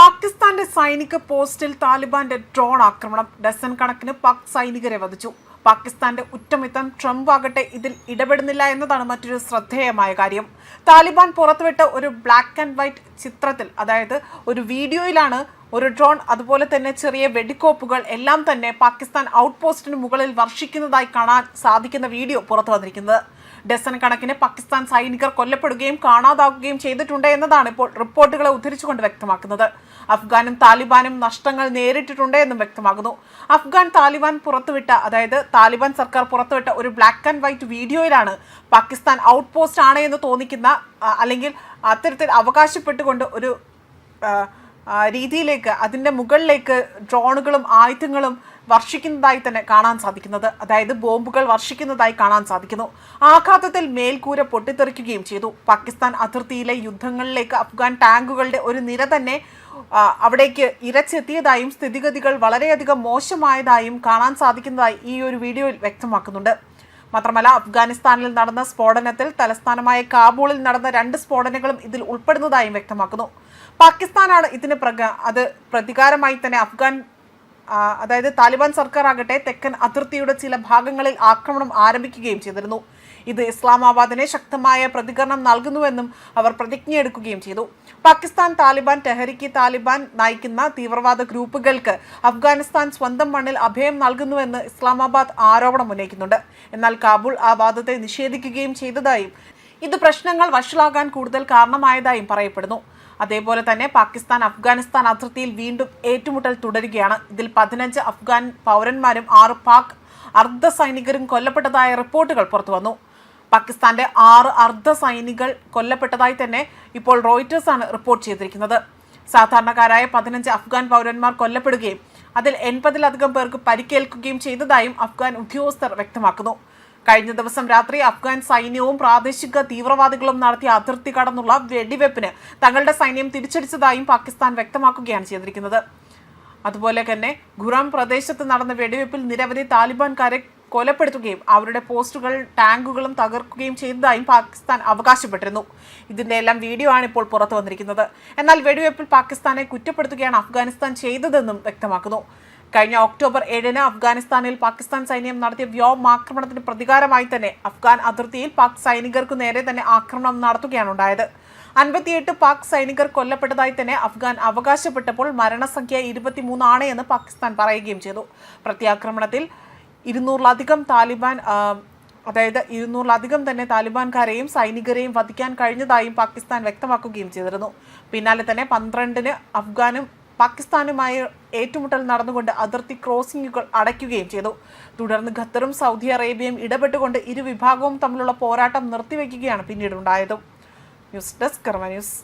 പാകിസ്ഥാന്റെ സൈനിക പോസ്റ്റിൽ താലിബാന്റെ ഡ്രോൺ ആക്രമണം. ഡസൻ കണക്കിന് പാക് സൈനികരെ വധിച്ചു. പാകിസ്ഥാന്റെ ഉറ്റമിത്തം ട്രംപ് ആകട്ടെ ഇതിൽ ഇടപെടുന്നില്ല എന്നതാണ് മറ്റൊരു ശ്രദ്ധേയമായ കാര്യം. താലിബാൻ പുറത്തുവിട്ട ഒരു ബ്ലാക്ക് ആൻഡ് വൈറ്റ് ചിത്രത്തിൽ അതായത് ഒരു വീഡിയോയിലാണ് ഒരു ഡ്രോൺ അതുപോലെ തന്നെ ചെറിയ വെടിക്കോപ്പുകൾ എല്ലാം തന്നെ പാകിസ്ഥാൻ ഔട്ട് പോസ്റ്റിന് മുകളിൽ വർഷിക്കുന്നതായി കാണാൻ സാധിക്കുന്ന വീഡിയോ പുറത്തു വന്നിരിക്കുന്നത്. ഡസൻ കണക്കിന് പാകിസ്ഥാൻ സൈനികർ കൊല്ലപ്പെടുകയും കാണാതാകുകയും ചെയ്തിട്ടുണ്ട് എന്നതാണ് ഇപ്പോൾ റിപ്പോർട്ടുകളെ ഉദ്ധരിച്ചുകൊണ്ട് വ്യക്തമാക്കുന്നത്. അഫ്ഗാനും താലിബാനും നഷ്ടങ്ങൾ നേരിട്ടിട്ടുണ്ട് എന്നും വ്യക്തമാകുന്നു. അഫ്ഗാൻ താലിബാൻ പുറത്തുവിട്ട അതായത് താലിബാൻ സർക്കാർ പുറത്തുവിട്ട ഒരു ബ്ലാക്ക് ആൻഡ് വൈറ്റ് വീഡിയോയിലാണ് പാകിസ്ഥാൻ ഔട്ട് പോസ്റ്റ് ആണ് എന്ന് തോന്നിക്കുന്ന അല്ലെങ്കിൽ അത്തരത്തിൽ അവകാശപ്പെട്ടുകൊണ്ട് ഒരു രീതിയിലേക്ക് അതിന്റെ മുകളിലേക്ക് ഡ്രോണുകളും ആയുധങ്ങളും വർഷിക്കുന്നതായി തന്നെ കാണാൻ സാധിക്കുന്നത്. അതായത് ബോംബുകൾ വർഷിക്കുന്നതായി കാണാൻ സാധിക്കുന്നു. ആഘാതത്തിൽ മേൽക്കൂര പൊട്ടിത്തെറിക്കുകയും ചെയ്തു. പാകിസ്ഥാൻ അതിർത്തിയിലെ യുദ്ധങ്ങളിലേക്ക് അഫ്ഗാൻ ടാങ്കുകളുടെ ഒരു നിര തന്നെ അവിടേക്ക് ഇരച്ചെത്തിയതായും സ്ഥിതിഗതികൾ വളരെയധികം മോശമായതായും കാണാൻ സാധിക്കുന്നതായി ഈ ഒരു വീഡിയോയിൽ വ്യക്തമാക്കുന്നുണ്ട്. മാത്രമല്ല അഫ്ഗാനിസ്ഥാനിൽ നടന്ന സ്ഫോടനത്തിൽ തലസ്ഥാനമായ കാബൂളിൽ നടന്ന രണ്ട് സ്ഫോടനങ്ങളും ഇതിൽ ഉൾപ്പെടുന്നതായും വ്യക്തമാക്കുന്നു. പാകിസ്ഥാനാണ് ഇതിന് പ്രക അത് പ്രതികാരമായി തന്നെ അഫ്ഗാൻ അതായത് താലിബാൻ സർക്കാർ ആകട്ടെ തെക്കൻ അതിർത്തിയുടെ ചില ഭാഗങ്ങളിൽ ആക്രമണം ആരംഭിക്കുകയും ചെയ്തിരുന്നു. ഇത് ഇസ്ലാമാബാദിനെ ശക്തമായ പ്രതികരണം നൽകുന്നുവെന്നും അവർ പ്രതിജ്ഞയെടുക്കുകയും ചെയ്തു. പാകിസ്ഥാൻ താലിബാൻ ടെഹരിക്ക് താലിബാൻ നയിക്കുന്ന തീവ്രവാദ ഗ്രൂപ്പുകൾക്ക് അഫ്ഗാനിസ്ഥാൻ സ്വന്തം മണ്ണിൽ അഭയം നൽകുന്നുവെന്ന് ഇസ്ലാമാബാദ് ആരോപണം ഉന്നയിക്കുന്നുണ്ട്. എന്നാൽ കാബൂൾ ആ വാദത്തെ നിഷേധിക്കുകയും ചെയ്തതായും ഇത് പ്രശ്നങ്ങൾ വഷളാകാൻ കൂടുതൽ കാരണമായതായും പറയപ്പെടുന്നു. അതേപോലെ തന്നെ പാകിസ്ഥാൻ അഫ്ഗാനിസ്ഥാൻ അതിർത്തിയിൽ വീണ്ടും ഏറ്റുമുട്ടൽ തുടരുകയാണ്. ഇതിൽ പതിനഞ്ച് അഫ്ഗാൻ പൗരന്മാരും ആറ് പാക് അർദ്ധ സൈനികരും കൊല്ലപ്പെട്ടതായ റിപ്പോർട്ടുകൾ പുറത്തുവന്നു പാകിസ്ഥാന്റെ ആറ് അർദ്ധ സൈനികൾ കൊല്ലപ്പെട്ടതായി തന്നെ ഇപ്പോൾ റോയിറ്റേഴ്സ് ആണ് റിപ്പോർട്ട് ചെയ്തിരിക്കുന്നത്. സാധാരണക്കാരായ പതിനഞ്ച് അഫ്ഗാൻ പൗരന്മാർ കൊല്ലപ്പെടുകയും അതിൽ എൺപതിലധികം പേർക്ക് പരിക്കേൽക്കുകയും ചെയ്തതായും അഫ്ഗാൻ ഉദ്യോഗസ്ഥർ വ്യക്തമാക്കുന്നു. കഴിഞ്ഞ ദിവസം രാത്രി അഫ്ഗാൻ സൈന്യവും പ്രാദേശിക തീവ്രവാദികളും നടത്തിയ അതിർത്തി കടന്നുള്ള വെടിവെപ്പിന് തങ്ങളുടെ സൈന്യം തിരിച്ചടിച്ചതായും പാകിസ്ഥാൻ വ്യക്തമാക്കുകയാണ് ചെയ്തിരിക്കുന്നത്. അതുപോലെ തന്നെ ഖുറാം പ്രദേശത്ത് നടന്ന വെടിവെപ്പിൽ നിരവധി താലിബാൻകാരെ കൊലപ്പെടുത്തുകയും അവരുടെ പോസ്റ്റുകൾ ടാങ്കുകളും തകർക്കുകയും ചെയ്തതായും പാകിസ്ഥാൻ അവകാശപ്പെട്ടിരുന്നു. ഇതിന്റെ എല്ലാം വീഡിയോ ആണ് ഇപ്പോൾ പുറത്തു വന്നിരിക്കുന്നത്. എന്നാൽ വെടിവെപ്പിൽ പാകിസ്ഥാനെ കുറ്റപ്പെടുത്തുകയാണ് അഫ്ഗാനിസ്ഥാൻ ചെയ്തതെന്നും വ്യക്തമാക്കുന്നു. കഴിഞ്ഞ ഒക്ടോബർ ഏഴിന് അഫ്ഗാനിസ്ഥാനിൽ പാകിസ്ഥാൻ സൈന്യം നടത്തിയ വ്യോമാക്രമണത്തിന് പ്രതികാരമായി തന്നെ അഫ്ഗാൻ അതിർത്തിയിൽ പാക് സൈനികർക്കു നേരെ തന്നെ ആക്രമണം നടത്തുകയാണ് ഉണ്ടായത്. അൻപത്തിയെട്ട് പാക് സൈനികർ കൊല്ലപ്പെട്ടതായി തന്നെ അഫ്ഗാൻ അവകാശപ്പെട്ടപ്പോൾ മരണസംഖ്യ ഇരുപത്തിമൂന്നാണ് എന്ന് പാകിസ്ഥാൻ പറയുകയും ചെയ്തു. പ്രത്യാക്രമണത്തിൽ ഇരുന്നൂറിലധികം താലിബാൻ അതായത് ഇരുന്നൂറിലധികം തന്നെ താലിബാൻകാരെയും സൈനികരെയും വധിക്കാൻ കഴിഞ്ഞതായും പാകിസ്ഥാൻ വ്യക്തമാക്കുകയും ചെയ്തിരുന്നു. പിന്നാലെ തന്നെ പന്ത്രണ്ടിന് അഫ്ഗാനും പാകിസ്ഥാനുമായി ഏറ്റുമുട്ടൽ നടന്നുകൊണ്ട് അതിർത്തി ക്രോസിംഗുകൾ അടയ്ക്കുകയും ചെയ്തു. തുടർന്ന് ഖത്തറും സൗദി അറേബ്യയും ഇടപെട്ടുകൊണ്ട് ഇരു വിഭാഗവും തമ്മിലുള്ള പോരാട്ടം നിർത്തിവെക്കുകയാണ് പിന്നീട് ഉണ്ടായത് ന്യൂസ് ഡെസ്ക് കർമ്മ ന്യൂസ്.